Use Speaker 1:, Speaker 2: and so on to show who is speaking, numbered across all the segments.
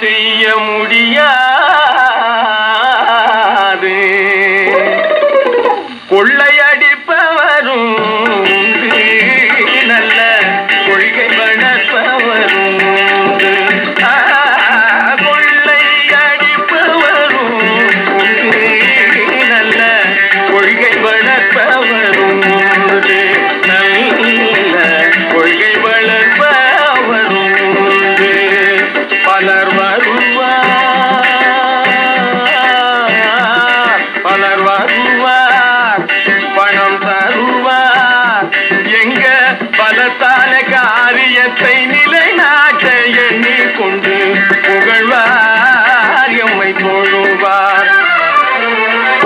Speaker 1: செய்ய முடியாது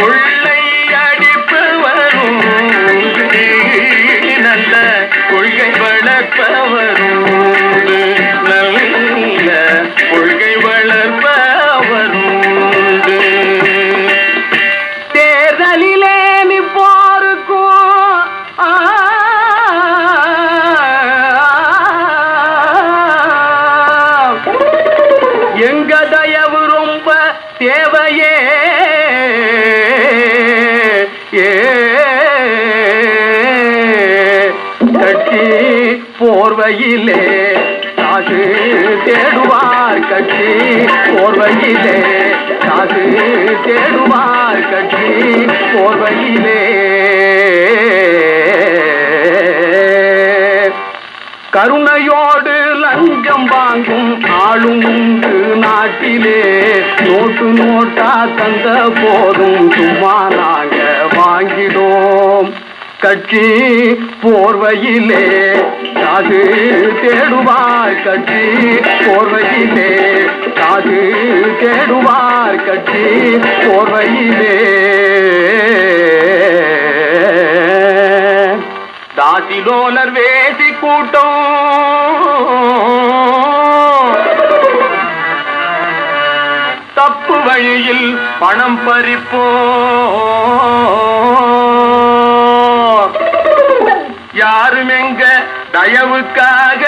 Speaker 1: கொள்ளை அடிப்பவரும் நல்ல கொள்கை வளர்ப்பவரும். நல்ல கொள்கை வளர்ப்பவரும். உண்டு. தேர்தலிலே நிற்போருக்கும். ஆ, எங்க தயவு ரொம்ப தேவையே கட்சி போர்வையிலே காசு தேடுவார் கட்சி போர்வையிலே காசு தேடுவார் கட்சி போர்வையிலே. கருணையோடு லஞ்சம் வாங்கும் ஆளும் உண்டு நாட்டிலே. நோட்டு நோட்டா தந்த போதும் சும்மா கட்சி போர்வையிலே. காது தேடுவார் கட்சி போர்வையிலே. காது தேடுவார் கட்சி போர்வையிலே. தாசிலோலர் வேசி கூட்டம். தப்பு வழியில் பணம் பறிப்போ யாரும் எங்க தயவுக்காக?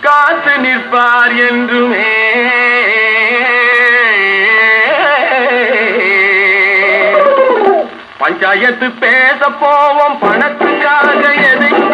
Speaker 1: காத்து நிற்பார் என்றுமே. பஞ்சாயத்து பேச போவோம் பணத்துக்காக எதையும்